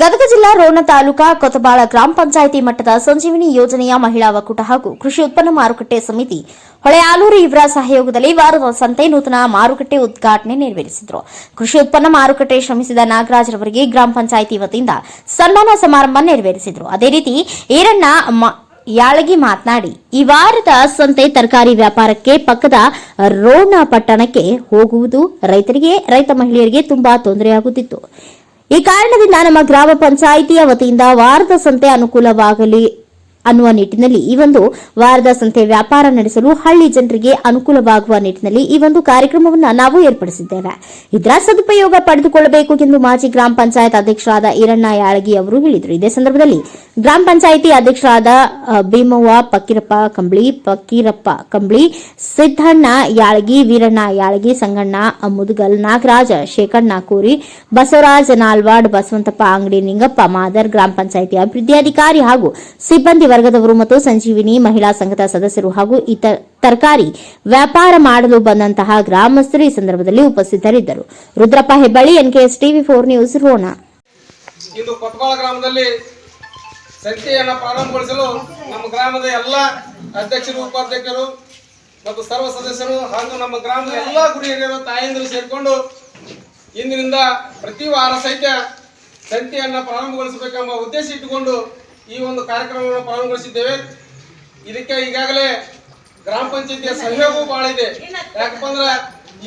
ಗದಗ ಜಿಲ್ಲಾ ರೋಣ ತಾಲೂಕಾ ಕೊತಬಾಳ ಗ್ರಾಮ ಪಂಚಾಯಿತಿ ಮಟ್ಟದ ಸಂಜೀವಿನಿ ಯೋಜನೆಯ ಮಹಿಳಾ ಒಕ್ಕೂಟ ಹಾಗೂ ಕೃಷಿ ಉತ್ಪನ್ನ ಮಾರುಕಟ್ಟೆ ಸಮಿತಿ ಹೊಳೆಆಲೂರು ಇವರ ಸಹಯೋಗದಲ್ಲಿ ವಾರದ ಸಂತೆ ನೂತನ ಮಾರುಕಟ್ಟೆ ಉದ್ಘಾಟನೆ ನೆರವೇರಿಸಿದರು. ಕೃಷಿ ಉತ್ಪನ್ನ ಮಾರುಕಟ್ಟೆ ಶ್ರಮಿಸಿದ ನಾಗರಾಜ್ ರವರಿಗೆ ಗ್ರಾಮ ಪಂಚಾಯಿತಿ ವತಿಯಿಂದ ಸನ್ಮಾನ ಸಮಾರಂಭ ನೆರವೇರಿಸಿದರು. ಅದೇ ರೀತಿ ಈರಣ್ಣ ಯಾಳಗಿ ಮಾತನಾಡಿ, ಈ ವಾರದ ಸಂತೆ ತರಕಾರಿ ವ್ಯಾಪಾರಕ್ಕೆ ಪಕ್ಕದ ರೋಣ ಪಟ್ಟಣಕ್ಕೆ ಹೋಗುವುದು ರೈತರಿಗೆ, ರೈತ ಮಹಿಳೆಯರಿಗೆ ತುಂಬಾ ತೊಂದರೆಯಾಗುತ್ತಿತ್ತು. ಈ ಕಾರಣದಿಂದ ನಮ್ಮ ಗ್ರಾಮ ಪಂಚಾಯಿತಿಯ ವತಿಯಿಂದ ವಾರದ ಸಂತೆ ಅನುಕೂಲವಾಗಲಿ. ಅನ್ನುವ ನಿಟ್ಟಿನಲ್ಲಿ ಈ ಒಂದು ವಾರದ ಸಂತೆ ವ್ಯಾಪಾರ ನಡೆಸಲು ಹಳ್ಳಿ ಜನರಿಗೆ ಅನುಕೂಲವಾಗುವ ನಿಟ್ಟಿನಲ್ಲಿ ಈ ಒಂದು ಕಾರ್ಯಕ್ರಮವನ್ನು ನಾವು ಏರ್ಪಡಿಸಿದ್ದೇವೆ. ಇದರ ಸದುಪಯೋಗ ಪಡೆದುಕೊಳ್ಳಬೇಕು ಎಂದು ಮಾಜಿ ಗ್ರಾಮ ಪಂಚಾಯತ್ ಅಧ್ಯಕ್ಷರಾದ ಈರಣ್ಣ ಯಾಳಗಿ ಅವರು ಹೇಳಿದರು. ಇದೇ ಸಂದರ್ಭದಲ್ಲಿ ಗ್ರಾಮ ಪಂಚಾಯಿತಿ ಅಧ್ಯಕ್ಷರಾದ ಭೀಮವ್ವ, ಪಕ್ಕೀರಪ್ಪ ಕಂಬಳಿ ಪಕ್ಕೀರಪ್ಪ ಕಂಬಳಿ, ಸಿದ್ದಣ್ಣ ಯಾಳಗಿ, ವೀರಣ್ಣ ಯಾಳಗಿ, ಸಂಗಣ್ಣ ಮುದುಗಲ್, ನಾಗರಾಜ ಶೇಖಣ್ಣ ಕೋರಿ ಬಸವರಾಜ ನಾಲ್ವಾಡ್, ಬಸವಂತಪ್ಪ ಅಂಗಡಿ ನಿಂಗಪ್ಪ, ಮಾದರ್ ಗ್ರಾಮ ಪಂಚಾಯಿತಿ ಅಭಿವೃದ್ಧಿ ಅಧಿಕಾರಿ ಹಾಗೂ ಸಿಬ್ಬಂದಿ ವರ್ಗದವರು ಮತ್ತು ಸಂಜೀವಿನಿ ಮಹಿಳಾ ಸಂಘದ ಸದಸ್ಯರು ಹಾಗೂ ಇತರ ತರಕಾರಿ ವ್ಯಾಪಾರ ಮಾಡಲು ಬಂದಂತಹ ಗ್ರಾಮಸ್ಥರು ಈ ಸಂದರ್ಭದಲ್ಲಿ ಉಪಸ್ಥಿತರಿದ್ದರು. Rudrappa Hebballi, NKS TV four news, Ron. ಇಂದು ಕೊತ್ಬಾಳ ಗ್ರಾಮದಲ್ಲಿ ಸಂತೆಯನ್ನು ಪ್ರಾರಂಭಗೊಳಿಸಲು ನಮ್ಮ ಗ್ರಾಮದ ಎಲ್ಲ ಅಧ್ಯಕ್ಷರು, ಉಪಾಧ್ಯಕ್ಷರು ಮತ್ತು ಸರ್ವ ಸದಸ್ಯರು ಹಾಗೂ ನಮ್ಮ ಗ್ರಾಮದ ಎಲ್ಲ ಗುರಿ ತಾಯಂದಿರು ಸೇರಿಕೊಂಡು ಇಂದಿನಿಂದ ಪ್ರತಿ ವಾರ ಸಹಿತ ಸಂತೆಯನ್ನು ಪ್ರಾರಂಭಗೊಳಿಸಬೇಕೆಂಬ ಉದ್ದೇಶ ಇಟ್ಟುಕೊಂಡು ಈ ಒಂದು ಕಾರ್ಯಕ್ರಮವನ್ನು ಪ್ರಾರಂಭಗೊಳಿಸಿದ್ದೇವೆ. ಇದಕ್ಕೆ ಈಗಾಗಲೇ ಗ್ರಾಮ ಪಂಚಾಯತಿಯ ಸಹಯೋಗವೂ ಬಹಳ ಇದೆ. ಯಾಕಪ್ಪ ಅಂದ್ರೆ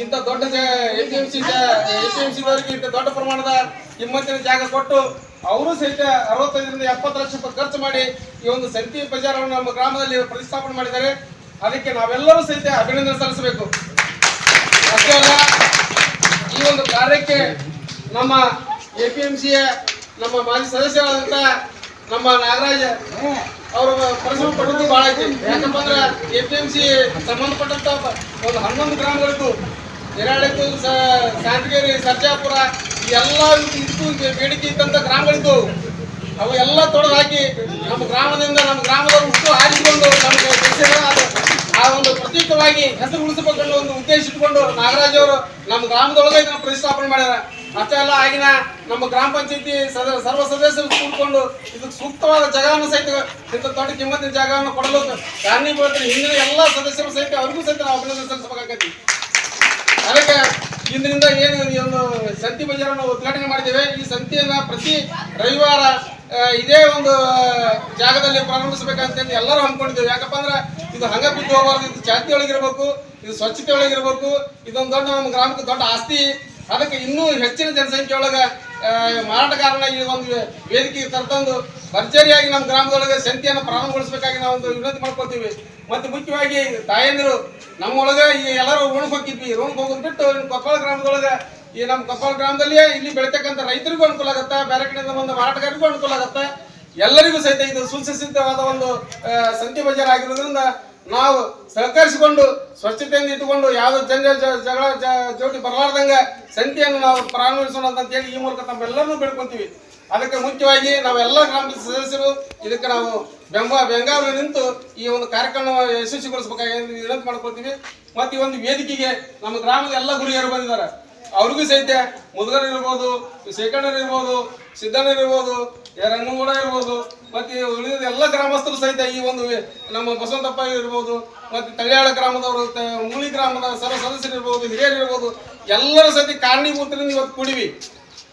ಇಂಥ ದೊಡ್ಡ ಎ ಪಿ ಎಂ ಸಿ ಇಂಥ ದೊಡ್ಡ ಪ್ರಮಾಣದ ಹಿಮ್ಮತ್ತಿನ ಜಾಗ ಕೊಟ್ಟು ಅವರು ಸಹಿತ ಅರವತ್ತೈದರಿಂದ ಎಪ್ಪತ್ತು ಲಕ್ಷ ರೂಪಾಯಿ ಖರ್ಚು ಮಾಡಿ ಈ ಒಂದು ಸಂತಿ ಬಜಾರವನ್ನು ನಮ್ಮ ಗ್ರಾಮದಲ್ಲಿ ಪ್ರತಿಷ್ಠಾಪನೆ ಮಾಡಿದ್ದಾರೆ. ಅದಕ್ಕೆ ನಾವೆಲ್ಲರೂ ಸಹಿತ ಅಭಿನಂದನೆ ಸಲ್ಲಿಸಬೇಕು. ಅಷ್ಟೇ ಈ ಒಂದು ಕಾರ್ಯಕ್ಕೆ ನಮ್ಮ ಎ ಪಿ ಎಂ ಸಿಯ ನಮ್ಮ ಮಾಜಿ ಸದಸ್ಯರಾದಂಥ ನಮ್ಮ ನಾಗರಾಜ್, ಅವರು ಪರಿಶ್ರಮ ಪಡೋದು ಭಾಳ ಐತಿ. ಯಾಕಪ್ಪ ಅಂದ್ರೆ ಎ ಪಿ ಎಂ ಸಿ ಸಂಬಂಧಪಟ್ಟಂತ ಒಂದು ಹನ್ನೊಂದು ಗ್ರಾಮಗಳಿದ್ದು ನಿರಾಳಿತ್ತು ಸಾಂತಗೇರಿ ಸರ್ಜಾಪುರ ಎಲ್ಲ ಇದಕ್ಕೂ ಬೇಡಿಕೆ ಇದ್ದಂಥ ಗ್ರಾಮಗಳಿದ್ದು ಅವು ಎಲ್ಲ ತೊಡೆದು ಹಾಕಿ ನಮ್ಮ ಗ್ರಾಮದಿಂದ ನಮ್ಮ ಗ್ರಾಮದವರು ಹುಟ್ಟು ಆರಿಸಿಕೊಂಡು ನಮಗೆ ಆ ಒಂದು ಪ್ರತ್ಯೇಕವಾಗಿ ಹೆಸರು ಉಳಿಸಬೇಕನ್ನೋ ಒಂದು ಉದ್ದೇಶ ಇಟ್ಕೊಂಡು ನಾಗರಾಜ್ ಅವರು ನಮ್ಮ ಗ್ರಾಮದೊಳಗೆ ಪ್ರತಿಷ್ಠಾಪನೆ ಮಾಡ್ಯಾರ. ಅಷ್ಟೇ ಅಲ್ಲ ಆಗಿನ ನಮ್ಮ ಗ್ರಾಮ ಪಂಚಾಯತಿ ಸರ್ವ ಸದಸ್ಯರು ಕೂತ್ಕೊಂಡು ಇದಕ್ಕೆ ಸೂಕ್ತವಾದ ಜಾಗವನ್ನು ಸಹಿತ ಇಂಥ ದೊಡ್ಡ ಕಿಮ್ಮತ್ತಿನ ಜಾಗವನ್ನು ಕೊಡಲು ಕಾರಣೀಭೂತರು ಹಿಂದಿನ ಎಲ್ಲ ಸದಸ್ಯರು ಸಹಿತ ಅವ್ರಿಗೂ ಸಹಿತ ನಾವು ಅಭಿನಂದನೆ ಸಲ್ಲಿಸಬೇಕಾಗತ್ತೆ. ಅದಕ್ಕೆ ಇಂದಿನಿಂದ ಏನು ಈ ಒಂದು ಸಂತಿ ಬಜಾರನ್ನು ಉದ್ಘಾಟನೆ ಮಾಡಿದ್ದೇವೆ. ಈ ಸಂತಿಯನ್ನು ಪ್ರತಿ ರವಿವಾರ ಇದೇ ಒಂದು ಜಾಗದಲ್ಲಿ ಪ್ರಾರಂಭಿಸಬೇಕಂತ ಎಲ್ಲರೂ ಅಂದ್ಕೊಂಡಿದ್ದೇವೆ ಯಾಕಪ್ಪ ಅಂದ್ರೆ ಇದು ಹಂಗ ಬಿದ್ದು ಹೋಗಬಾರ್ದು. ಇದು ಜಾತಿ ಇದು ಸ್ವಚ್ಛತೆ ಒಳಗಿರ್ಬೇಕು. ಇದೊಂದು ದೊಡ್ಡ ನಮ್ಮ ಗ್ರಾಮಕ್ಕೆ ದೊಡ್ಡ ಆಸ್ತಿ. ಅದಕ್ಕೆ ಇನ್ನೂ ಹೆಚ್ಚಿನ ಜನಸಂಖ್ಯೆ ಒಳಗೆ ಮಾರಾಟಗಾರನ ಈ ಒಂದು ವೇದಿಕೆಗೆ ತರ್ತಂದು ಭರ್ಜರಿಯಾಗಿ ನಮ್ಮ ಗ್ರಾಮದೊಳಗೆ ಸಂತೆಯನ್ನು ಪ್ರಾರಂಭಗೊಳಿಸಬೇಕಾಗಿ ನಾವು ಒಂದು ವಿನಂತಿ ಮಾಡ್ಕೊತೀವಿ ಮತ್ತು ಮುಖ್ಯವಾಗಿ ತಾಯಂದಿರು, ನಮ್ಮೊಳಗೆ ಈ ಎಲ್ಲರೂ ಉಣ್ ಹೋಗಿದ್ವಿ. ಋಣಕ್ಕೆ ಹೋಗೋದು ಬಿಟ್ಟು ಕೊಪ್ಪಳ ಗ್ರಾಮದೊಳಗೆ, ಈ ನಮ್ಮ ಕೊಪ್ಪಳ ಗ್ರಾಮದಲ್ಲಿಯೇ ಇಲ್ಲಿ ಬೆಳಿತಕ್ಕಂಥ ರೈತರಿಗೂ ಅನುಕೂಲ ಆಗುತ್ತೆ, ಬೇರೆ ಕಡೆಯಿಂದ ಬಂದ ಮಾರಾಟಗಾರರಿಗೂ ಅನುಕೂಲ ಆಗುತ್ತೆ. ಎಲ್ಲರಿಗೂ ಸಹಿತ ಇದು ಸುಸಿದ್ಧವಾದ ಒಂದು ಸಂತೆ ಬಜಾರ್ ಆಗಿರೋದ್ರಿಂದ ನಾವು ಸಹಕರಿಸಿಕೊಂಡು, ಸ್ವಚ್ಛತೆಯಿಂದ ಇಟ್ಟುಕೊಂಡು ಯಾವುದೇ ಜಂಜ ಜ- ಜಗಳ ಜೋಟಿ ಬರಲಾರ್ದಂಗ ಸಂತೆಯನ್ನು ನಾವು ಪ್ರಾರಂಭಿಸೋಣ ಅಂತ ಹೇಳಿ ಈ ಮೂಲಕ ತಮ್ಮೆಲ್ಲರನ್ನೂ ಬೇಡ್ಕೊಂತೀವಿ. ಅದಕ್ಕೆ ಮುಖ್ಯವಾಗಿ ನಾವೆಲ್ಲ ಗ್ರಾಮದ ಸದಸ್ಯರು, ಇದಕ್ಕೆ ನಾವು ಬೆಂಬ ಬೆಂಗಾವಲು ನಿಂತು ಈ ಒಂದು ಕಾರ್ಯಕ್ರಮ ಯಶಸ್ವಿಗೊಳಿಸಬೇಕಾಗಿ ವಿನಂತಿ ಮಾಡ್ಕೊಳ್ತೀವಿ. ಮತ್ತು ಈ ಒಂದು ವೇದಿಕೆಗೆ ನಮ್ಮ ಗ್ರಾಮದ ಎಲ್ಲ ಗುರಿಯರು ಬಂದಿದ್ದಾರೆ. ಅವ್ರಿಗೂ ಸಹಿತ ಮುದುಗರ್ ಇರ್ಬೋದು ಶೇಖರ್ ಇರ್ಬೋದು ಸಿದ್ದಣ್ಣ ಇರ್ಬೋದು ರಂಗನಗೌಡ ಇರ್ಬೋದು ಮತ್ತೆ ಉಳಿದ ಎಲ್ಲ ಗ್ರಾಮಸ್ಥರು ಸಹಿತ ಈ ಒಂದು ನಮ್ಮ ಬಸವಂತಪ್ಪ ಇರ್ಬೋದು, ಮತ್ತೆ ತಳಿಯಾಳ ಗ್ರಾಮದವರು ಮೂಳಿ ಗ್ರಾಮದ ಸರ್ವ ಸದಸ್ಯರು ಇರ್ಬೋದು, ಹಿರಿಯರು ಇರ್ಬೋದು, ಎಲ್ಲರ ಸಹಿತ ಕಾರಣೀಭೂತರಿಂದ ಇವತ್ತು ಕುಡಿವಿ.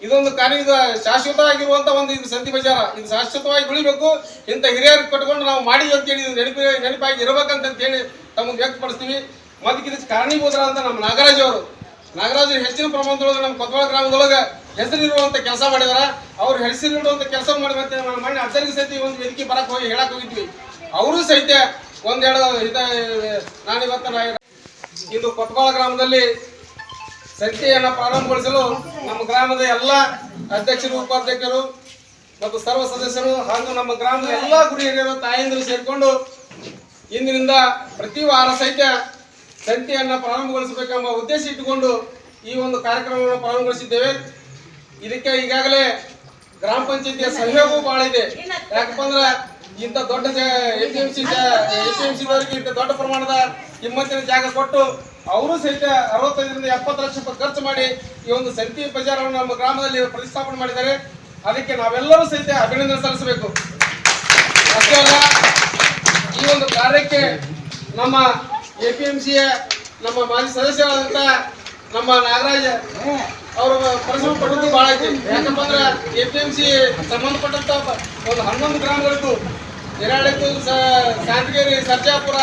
ಇದೊಂದು ಕಾರ್ಯ ಇದು ಶಾಶ್ವತವಾಗಿರುವಂತ ಒಂದು ಇದು ಸಂತಿ ಬಜಾರ. ಇದು ಶಾಶ್ವತವಾಗಿ ಉಳಿಬೇಕು. ಇಂಥ ಹಿರಿಯರು ಕಟ್ಕೊಂಡು ನಾವು ಮಾಡಿ ಅಂತೇಳಿ ಇದು ನೆನಪಿ ನೆನಪಾಗಿ ಇರಬೇಕಂತ ಹೇಳಿ ತಮಗೆ ವ್ಯಕ್ತಪಡಿಸ್ತೀವಿ. ಮತ್ತೆ ಇದಕ್ಕೆ ಅಂತ ನಮ್ಮ ನಾಗರಾಜ್ ಅವರು. ನಾಗರಾಜ್ ಹೆಚ್ಚಿನ ಪ್ರಮಾಣದೊಳಗೆ ನಮ್ಮ ಕೊತ್ವಾಳ ಗ್ರಾಮದೊಳಗೆ ಹೆಸರಿರುವಂತ ಕೆಲಸ ಮಾಡಿದಾರ, ಅವ್ರು ಹೆಸರಿಡುವಂತ ಕೆಲಸ ಮಾಡಿದಂತೆ ನಮ್ಮ ಮನೆ ಅಜ್ಜರಿಗೆ ಸಹಿತ ಒಂದು ವೇದಿಕೆ ಬರಕ್ ಹೋಗಿ ಹೇಳಕ್ ಹೋಗಿದ್ವಿ. ಅವರು ಸಹಿತ ಒಂದೆರಡು ಇದ ನಾನಿವತ್ತು ಇಂದು ಕೊತ್ಪಾಳ ಗ್ರಾಮದಲ್ಲಿ ಸಂತೆಯನ್ನು ಪ್ರಾರಂಭಗೊಳಿಸಲು ನಮ್ಮ ಗ್ರಾಮದ ಎಲ್ಲ ಅಧ್ಯಕ್ಷರು, ಉಪಾಧ್ಯಕ್ಷರು ಮತ್ತು ಸರ್ವ ಸದಸ್ಯರು ಹಾಗೂ ನಮ್ಮ ಗ್ರಾಮದ ಎಲ್ಲ ಗುರಿ ಹಿರಿಯರು ತಾಯಂದಿರು ಸೇರಿಕೊಂಡು ಇಂದಿನಿಂದ ಪ್ರತಿ ವಾರ ಸಹಿತ ಸಂತೆಯನ್ನು ಪ್ರಾರಂಭಗೊಳಿಸಬೇಕೆಂಬ ಉದ್ದೇಶ ಇಟ್ಟುಕೊಂಡು ಈ ಒಂದು ಕಾರ್ಯಕ್ರಮವನ್ನು ಪ್ರಾರಂಭಗೊಳಿಸಿದ್ದೇವೆ. ಇದಕ್ಕೆ ಈಗಾಗಲೇ ಗ್ರಾಮ ಪಂಚಾಯತಿಯ ಸಹಯೋಗವೂ ಬಹಳ ಇದೆ. ಯಾಕಪ್ಪ ಅಂದ್ರೆ ಇಂಥ ದೊಡ್ಡ A P M C A P M ಇಂಥ ದೊಡ್ಡ ಪ್ರಮಾಣದ ಹಿಮ್ಮತ್ತಿನ ಜಾಗ ಕೊಟ್ಟು ಅವರು ಸಹಿತ ಅರವತ್ತೈದರಿಂದ ಎಪ್ಪತ್ತು ಲಕ್ಷ ರೂಪಾಯಿ ಖರ್ಚು ಮಾಡಿ ಈ ಒಂದು ಸಂತಿ ಬಜಾರವನ್ನು ನಮ್ಮ ಗ್ರಾಮದಲ್ಲಿ ಪ್ರತಿಷ್ಠಾಪನೆ ಮಾಡಿದ್ದಾರೆ. ಅದಕ್ಕೆ ನಾವೆಲ್ಲರೂ ಸಹಿತ ಅಭಿನಂದನೆ ಸಲ್ಲಿಸಬೇಕು. ಅಷ್ಟೇ ಅಲ್ಲ, ಈ ಒಂದು ಕಾರ್ಯಕ್ಕೆ ನಮ್ಮ ಎ ಪಿ ಎಂ ಸಿಯ ನಮ್ಮ ಮಾಜಿ ಸದಸ್ಯರಾದಂಥ ನಮ್ಮ ನಾಗರಾಜ್, ಅವರು ಪರಿಶ್ರಮ ಪಟ್ಟದ್ದು ಭಾಳ ಐತಿ. ಯಾಕಪ್ಪ ಅಂದ್ರೆ ಎ ಪಿ ಎಂ ಸಿ ಸಂಬಂಧಪಟ್ಟಂತ ಒಂದು ಹನ್ನೊಂದು ಗ್ರಾಮಗಳಿದ್ದು ನಿರಾಳಿತ್ತು ಸಾಂತಗೇರಿ, ಸರ್ಜಾಪುರ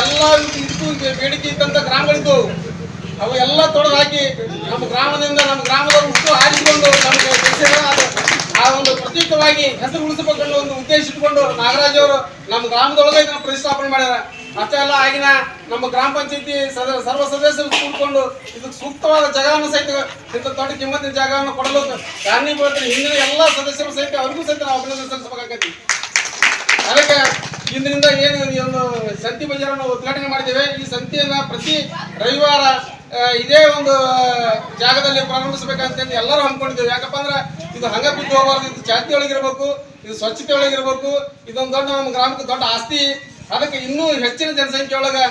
ಎಲ್ಲ ಇದ್ದು ಬೇಡಿಕೆ ಇದ್ದಂಥ ಗ್ರಾಮಗಳಿದ್ದು ಅವು ಎಲ್ಲ ತೊಡೆದು ಹಾಕಿ ನಮ್ಮ ಗ್ರಾಮದಿಂದ ನಮ್ಮ ಗ್ರಾಮದವರು ಹುಟ್ಟು ಹಾರಿಸಿಕೊಂಡು ನಮಗೆ ಆ ಒಂದು ಪ್ರತ್ಯೇಕವಾಗಿ ಹೆಸರು ಉಳಿಸಬೇಕನ್ನೋ ಒಂದು ಉದ್ದೇಶ ಇಟ್ಕೊಂಡು ನಾಗರಾಜ್ ಅವರು ನಮ್ಮ ಗ್ರಾಮದೊಳಗೆ ಪ್ರತಿಷ್ಠಾಪನೆ ಮಾಡ್ಯಾರ. ಅಷ್ಟೇ ಅಲ್ಲ ಆಗಿನ ನಮ್ಮ ಗ್ರಾಮ ಪಂಚಾಯತಿ ಸದ, ಸರ್ವ ಸದಸ್ಯರು ಕೂಡ್ಕೊಂಡು ಇದಕ್ಕೆ ಸೂಕ್ತವಾದ ಜಾಗವನ್ನು ಸಹಿತ ಇಂಥ ದೊಡ್ಡ ಕಿಮ್ಮತ್ತಿನ ಜಾಗವನ್ನು ಕೊಡಲು ಕಾರಣೀಭೂತರು ಹಿಂದಿನ ಎಲ್ಲ ಸದಸ್ಯರು ಸಹಿತ ಅವ್ರಿಗೂ ಸಹಿತ ನಾವು ಅಭಿನಂದನೆ ಸಲ್ಲಿಸಬೇಕಾಗತ್ತೆ. ಅದಕ್ಕೆ ಇಂದಿನಿಂದ ಏನು ಒಂದು ಸಂತಿ ಬಜಾರನ್ನು ಉದ್ಘಾಟನೆ ಮಾಡಿದ್ದೇವೆ. ಈ ಸಂತಿಯನ್ನು ಪ್ರತಿ ರವಿವಾರ ಇದೇ ಒಂದು ಜಾಗದಲ್ಲಿ ಪ್ರಾರಂಭಿಸಬೇಕಂತ ಹೇಳಿ ಎಲ್ಲರೂ ಹಮ್ಮಿಕೊಂಡಿದ್ದೇವೆ. ಯಾಕಪ್ಪ ಅಂದ್ರೆ ಇದು ಹಂಗ ಬಿದ್ದು ಹೋಗಬಾರ್ದು. ಇದು ಒಳಗಿರ್ಬೇಕು ಇದು ಸ್ವಚ್ಛತೆ ಒಳಗಿರ್ಬೇಕು ಇದೊಂದು ದೊಡ್ಡ ನಮ್ಮ ಗ್ರಾಮಕ್ಕೆ ದೊಡ್ಡ ಆಸ್ತಿ. ಅದಕ್ಕೆ ಇನ್ನೂ ಹೆಚ್ಚಿನ ಜನಸಂಖ್ಯೆ ಒಳಗೆ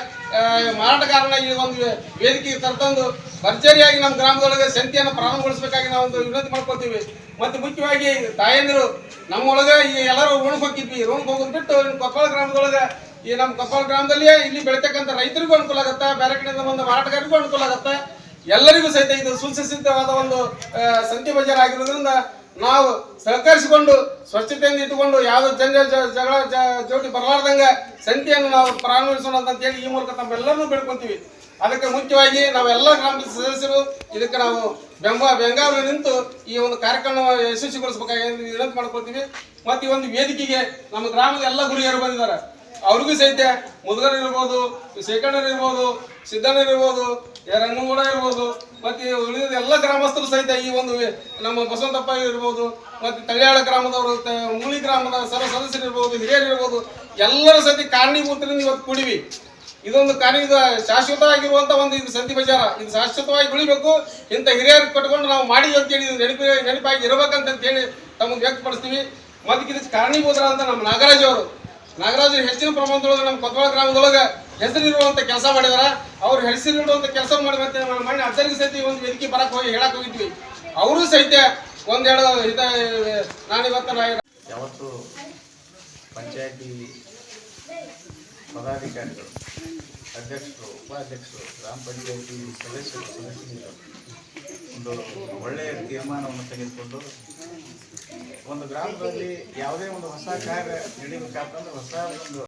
ಮಾರಾಟಗಾರನ ಈ ಒಂದು ವೇದಿಕೆಗೆ ತರ್ತಂದು ಭರ್ಜರಿಯಾಗಿ ನಮ್ಮ ಗ್ರಾಮದೊಳಗೆ ಸಂತೆಯನ್ನು ಪ್ರಾರಂಭಗೊಳಿಸಬೇಕಾಗಿ ನಾವು ಒಂದು ವಿನಂತಿ ಮಾಡ್ಕೊತೀವಿ ಮತ್ತೆ ಮುಖ್ಯವಾಗಿ ತಾಯಂದಿರು, ನಮ್ಮೊಳಗೆ ಈ ಎಲ್ಲರೂ ಋಣಕ್ಕೆ ಹೋಗಿದ್ವಿ. ಋಣಕ್ಕೆ ಹೋಗೋದು ಬಿಟ್ಟು ಕೊಪ್ಪಳ ಗ್ರಾಮದೊಳಗೆ ಈ ನಮ್ಮ ಕೊಪ್ಪಳ ಗ್ರಾಮದಲ್ಲಿಯೇ ಇಲ್ಲಿ ಬೆಳಿತಕ್ಕಂಥ ರೈತರಿಗೂ ಅನುಕೂಲ ಆಗುತ್ತೆ, ಬೇರೆ ಕಡೆಯಿಂದ ಬಂದ ಮಾರಾಟಗಾರರಿಗೂ ಅನುಕೂಲ ಆಗುತ್ತೆ, ಎಲ್ಲರಿಗೂ ಸಹಿತ ಇದು ಸುಸಿದ್ಧವಾದ ಒಂದು ಸಂತೆ ಬಜಾರ್ ಆಗಿರೋದ್ರಿಂದ ನಾವು ಸಹಕರಿಸಿಕೊಂಡು, ಸ್ವಚ್ಛತೆಯಿಂದ ಇಟ್ಟುಕೊಂಡು ಯಾವುದೇ ಜಂಜ ಜ- ಜಗಳ ಜೋಟಿ ಬರಲಾರ್ದಂಗ ಸಂತೆಯನ್ನು ನಾವು ಪ್ರಾರಂಭಿಸೋಣ ಅಂತ ಹೇಳಿ ಈ ಮೂಲಕ ನಮ್ಮೆಲ್ಲರನ್ನು ಬೆಳ್ಕೊತೀವಿ ಅದಕ್ಕೆ ಮುಖ್ಯವಾಗಿ ನಾವೆಲ್ಲ ಗ್ರಾಮದ ಸದಸ್ಯರು, ಇದಕ್ಕೆ ನಾವು ಬೆಂಬ ಬೆಂಗಾವಲು ನಿಂತು ಈ ಒಂದು ಕಾರ್ಯಕ್ರಮ ಯಶಸ್ವಿಗೊಳಿಸಬೇಕಾಗಿ ವಿನಂತಿ ಮಾಡ್ಕೊಳ್ತೀವಿ. ಮತ್ತು ಈ ಒಂದು ವೇದಿಕೆಗೆ ನಮ್ಮ ಗ್ರಾಮದ ಎಲ್ಲ ಗುರಿಯರು ಬಂದಿದ್ದಾರೆ. ಅವ್ರಿಗೂ ಸಹಿತ ಮುದುಗರ್ ಇರ್ಬೋದು ಶೇಖರ್ ಇರ್ಬೋದು ಸಿದ್ದಣ್ಣ ಇರ್ಬೋದು ರಂಗನಗೌಡ ಇರ್ಬೋದು. ಮತ್ತೆ ಉಳಿದ ಎಲ್ಲ ಗ್ರಾಮಸ್ಥರು ಸಹಿತ ಈ ಒಂದು ನಮ್ಮ ಬಸವಂತಪ್ಪ ಇರ್ಬೋದು, ಮತ್ತೆ ತಳಿಯಾಳ ಗ್ರಾಮದವರು ಮೂಳಿ ಗ್ರಾಮದ ಸರ್ವ ಸದಸ್ಯರು ಇರ್ಬೋದು, ಹಿರಿಯರು ಇರ್ಬೋದು, ಎಲ್ಲರ ಸತಿ ಕಾರಣೀಭೂತರಿಂದ ಇವತ್ತು ಕುಡಿವಿ. ಇದೊಂದು ಕಾರ್ಯ ಇದು ಶಾಶ್ವತವಾಗಿರುವಂತ ಒಂದು ಇದು ಸಂತಿ ಬಜಾರ. ಇದು ಶಾಶ್ವತವಾಗಿ ಉಳಿಬೇಕು. ಇಂಥ ಹಿರಿಯರು ಕಟ್ಕೊಂಡು ನಾವು ಮಾಡಿ ಅಂತೇಳಿ ನೆನಪಿ ನೆನಪಾಗಿ ಇರಬೇಕಂತ ಹೇಳಿ ತಮಗೆ ವ್ಯಕ್ತಪಡಿಸ್ತೀವಿ. ಮತ್ತೆ ಇದಕ್ಕೆ ಅಂತ ನಮ್ಮ ನಾಗರಾಜ್ ಅವರು. ನಾಗರಾಜ್ ಹೆಚ್ಚಿನ ಪ್ರಮಾಣದೊಳಗೆ ನಮ್ಮ ಕೊತ್ವಾಳ ಗ್ರಾಮದೊಳಗೆ ಹೆಸರಿರುವಂತ ಕೆಲಸ ಮಾಡಿದಾರ, ಅವ್ರು ಹೆಸರಿರುವಂತ ಕೆಲಸ ಮಾಡಿ ಮಣ್ಣು ಅಜ್ಜರಿಗೆ ಸಹಿತ ಒಂದು ವೇದಿಕೆ ಬರಕ್ ಹೋಗಿ ಹೇಳಕ್ ಹೋಗಿದ್ವಿ. ಅವರು ಸಹಿತ ಒಂದೆರಡು ಇದ ನಾನು ಇವತ್ತು ನಾ- ಯಾವತ್ತು ಪಂಚಾಯತಿ ಪದಾಧಿಕಾರಿಗಳು, ಅಧ್ಯಕ್ಷರು, ಉಪಾಧ್ಯಕ್ಷರು, ಗ್ರಾಮ ಪಂಚಾಯತಿ ಸದಸ್ಯರು ಸದಸ್ಯರು, ಒಂದು ಒಳ್ಳೆಯ ತೀರ್ಮಾನವನ್ನು ತೆಗೆದುಕೊಂಡು ಒಂದು ಗ್ರಾಮದಲ್ಲಿ ಯಾವುದೇ ಒಂದು ಹೊಸ ಕಾರ್ಯ ನಡೀಬೇಕಾದ್ರೆ ಹೊಸ ಒಂದು